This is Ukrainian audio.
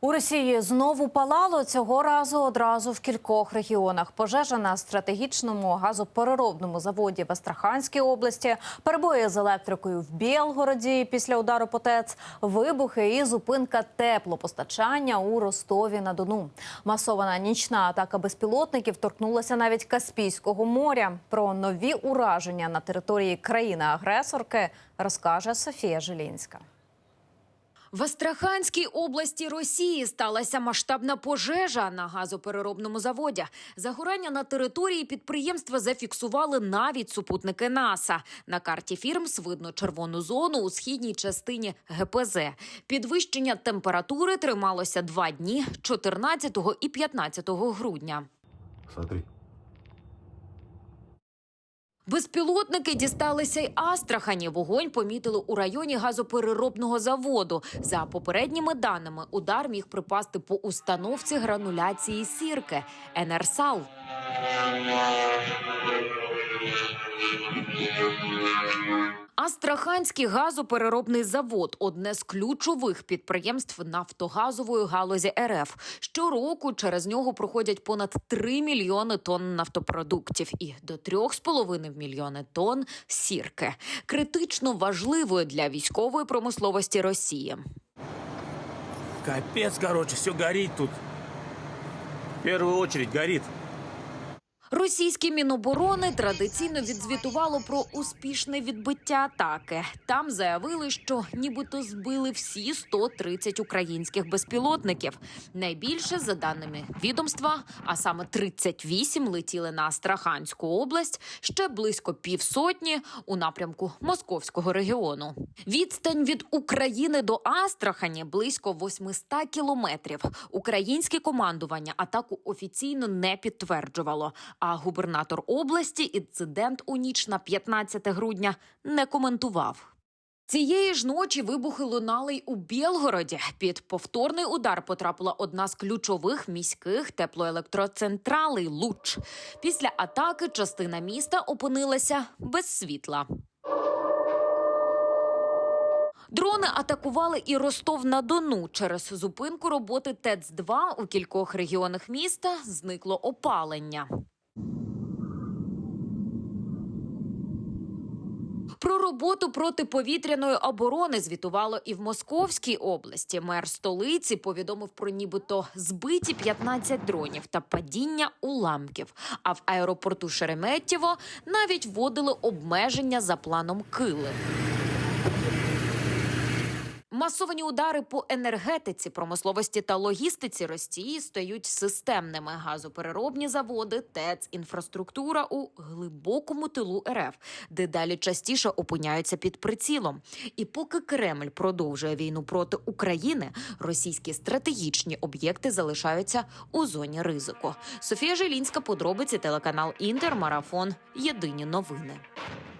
У Росії знову палало цього разу одразу в кількох регіонах. Пожежа на стратегічному газопереробному заводі в Астраханській області, перебої з електрикою в Білгороді після удару по ТЕЦ, вибухи і зупинка теплопостачання у Ростові на Дону. Масована нічна атака безпілотників торкнулася навіть Каспійського моря. Про нові ураження на території країни-агресорки розкаже Софія Жилінська. В Астраханській області Росії сталася масштабна пожежа на газопереробному заводі. Загорання на території підприємства зафіксували навіть супутники НАСА. На карті Фірмс видно червону зону у східній частині ГПЗ. Підвищення температури трималося два дні 14 і 15 грудня. Смотри. Безпілотники дісталися й Астрахані. Вогонь помітили у районі газопереробного заводу. За попередніми даними, удар міг припасти по установці грануляції сірки Енерсал. Астраханський газопереробний завод одне з ключових підприємств нафтогазової галузі РФ. Щороку через нього проходять понад 3 мільйони тонн нафтопродуктів і до 3,5 мільйони тонн сірки, критично важливої для військової промисловості Росії. Капец, короче, все горит тут. В первую очередь горит. Російське міноборони традиційно відзвітувало про успішне відбиття атаки. Там заявили, що нібито збили всі 130 українських безпілотників. Найбільше, за даними відомства, а саме 38 летіли на Астраханську область, ще близько півсотні у напрямку Московського регіону. Відстань від України до Астрахані близько 800 кілометрів. Українське командування атаку офіційно не підтверджувало. А губернатор області інцидент у ніч на 15 грудня не коментував. Цієї ж ночі вибухи лунали й у Білгороді. Під повторний удар потрапила одна з ключових міських теплоелектроцентралей Луч. Після атаки частина міста опинилася без світла. Дрони атакували і Ростов на Дону. Через зупинку роботи ТЕЦ-2 у кількох регіонах міста зникло опалення. Про роботу протиповітряної оборони звітувало і в Московській області. Мер столиці повідомив про нібито збиті 15 дронів та падіння уламків. А в аеропорту Шереметьєво навіть вводили обмеження за планом Кили. Масовані удари по енергетиці, промисловості та логістиці Росії стають системними. Газопереробні заводи, ТЕЦ, інфраструктура у глибокому тилу РФ, де далі частіше опиняються під прицілом. І поки Кремль продовжує війну проти України, російські стратегічні об'єкти залишаються у зоні ризику. Софія Жилінська, подробиці телеканал Інтер, марафон. Єдині новини.